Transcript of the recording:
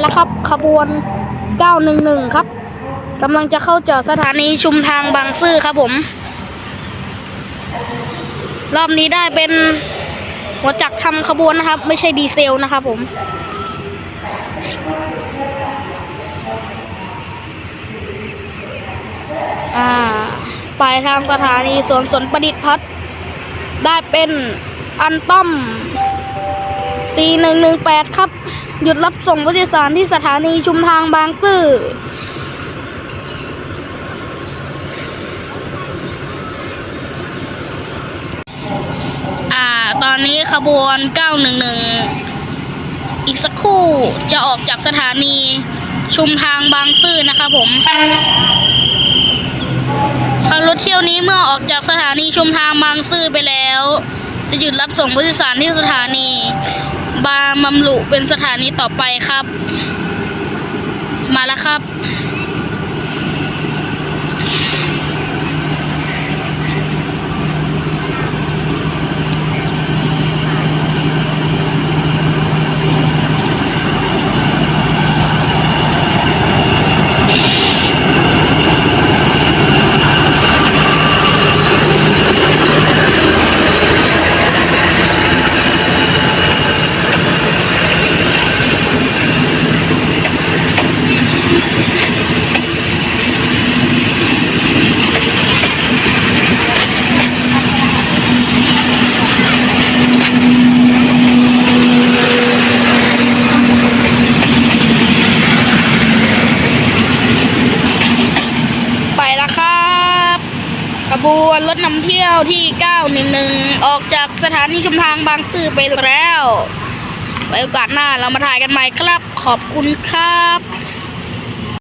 แล้วครับ ขบวน 911 ครับกำลังจะเข้าจอดสถานีชุมทางบางซื่อครับผม รอบนี้ได้เป็นหัวจักรทำขบวนนะครับ ไม่ใช่ดีเซลนะครับผมปลายทางสถานีสวนสนประดิษฐ์พัฒน์ได้เป็นอันต้อม 4118 ครับ หยุดรับส่งผู้โดยสารที่สถานีชุมทางบางซื่ออ่าตอนนี้ขบวน 911 อีกสักครู่จะออกจากสถานีชุมทางบางซื่อนะครับผมรถเที่ยวนี้เมื่อออกจากสถานีชุมทางบางซื่อไปแล้ว หยุดรับส่งผู้โดยสารที่สถานี บางมัมลุเป็นสถานีต่อไปครับ มาแล้วครับ ไปแล้วครับ ขบวนรถนำเที่ยวที่911ออกจากสถานีชุมทางบางซื่อไปแล้วไว้โอกาสหน้าเรามาถ่ายกันใหม่ครับ ขอบคุณครับ